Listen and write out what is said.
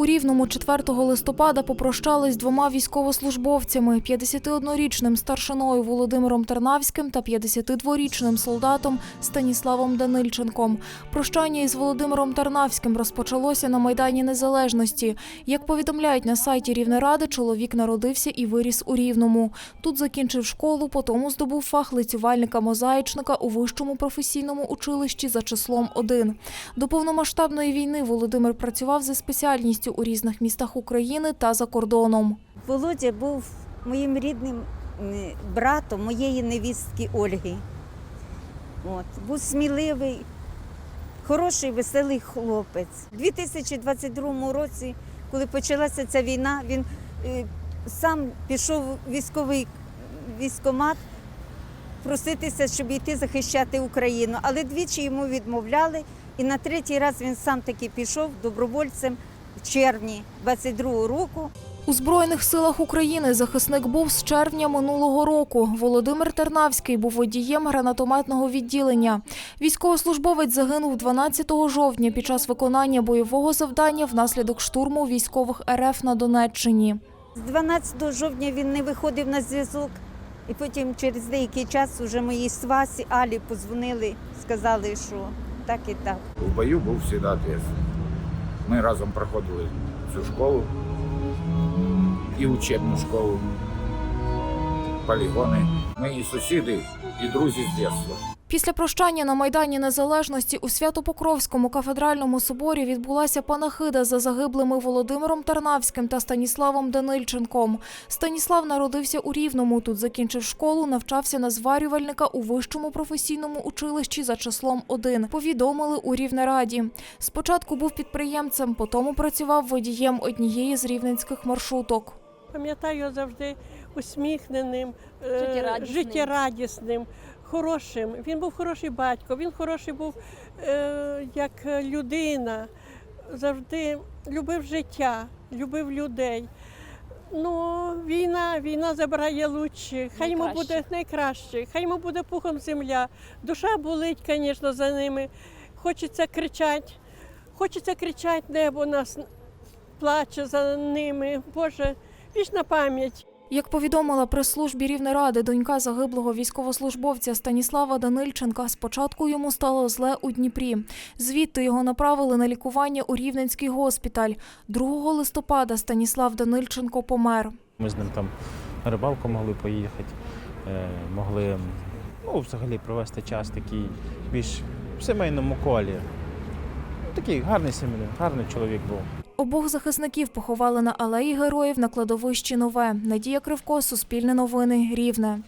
У Рівному 4 листопада попрощались двома військовослужбовцями – 51-річним старшиною Володимиром Тарнавським та 52-річним солдатом Станіславом Данильченком. Прощання із Володимиром Тарнавським розпочалося на Майдані Незалежності. Як повідомляють на сайті Рівнеради, чоловік народився і виріс у Рівному. Тут закінчив школу, потім здобув фах лицювальника-мозаїчника у вищому професійному училищі за числом 1. До повномасштабної війни Володимир працював за спеціальністю у різних містах України та за кордоном. Володя був моїм рідним братом моєї невістки Ольги. От. Був сміливий, хороший, веселий хлопець. У 2022 році, коли почалася ця війна, він е, сам пішов військовий військомат проситися, щоб йти захищати Україну. Але двічі йому відмовляли. І на третій раз він сам таки пішов добровольцем в червні 22 року. У Збройних силах України захисник був з червня минулого року. Володимир Тернавський був водієм гранатометного відділення. Військовослужбовець загинув 12 жовтня під час виконання бойового завдання внаслідок штурму військових РФ на Донеччині. З 12 жовтня він не виходив на зв'язок, і потім через деякий час уже моїй свасі Алі позвонили, сказали, що так і так. В бою був завжди ответственний. Ми разом проходили цю школу і учебну школу, полігони. Ми і сусіди, і друзі з дитинства. Після прощання на Майдані Незалежності у Свято-Покровському кафедральному соборі відбулася панахида за загиблими Володимиром Тарнавським та Станіславом Данильченком. Станіслав народився у Рівному. Тут закінчив школу, навчався на зварювальника у вищому професійному училищі за числом 1. Повідомили у Рівнераді. Спочатку був підприємцем, потім працював водієм однієї з рівненських маршруток. Пам'ятаю завжди усміхненим, е, Життєрадісним. Хорошим. Він був хороший батько, він хороший був е, як людина, завжди любив життя, любив людей. Ну, війна, війна забирає лучших, хай йому буде найкраще, хай йому буде пухом земля. Душа болить, звісно, за ними. Хочеться кричати, хочеться кричати, небо нас плаче за ними. Боже, вічна пам'ять. Як повідомила прес-службі Рівнеради, донька загиблого військовослужбовця Станіслава Данильченка, спочатку йому стало зле у Дніпрі. Звідти його направили на лікування у Рівненський госпіталь. 2 листопада Станіслав Данильченко помер. Ми з ним там на рибалку могли поїхати, е, могли ну, взагалі провести час такий більш в сімейному колі. Такий гарний сімейний, гарний чоловік був. Обох захисників поховали на алеї героїв на кладовищі Нове. Надія Кривко, Суспільне новини, Рівне.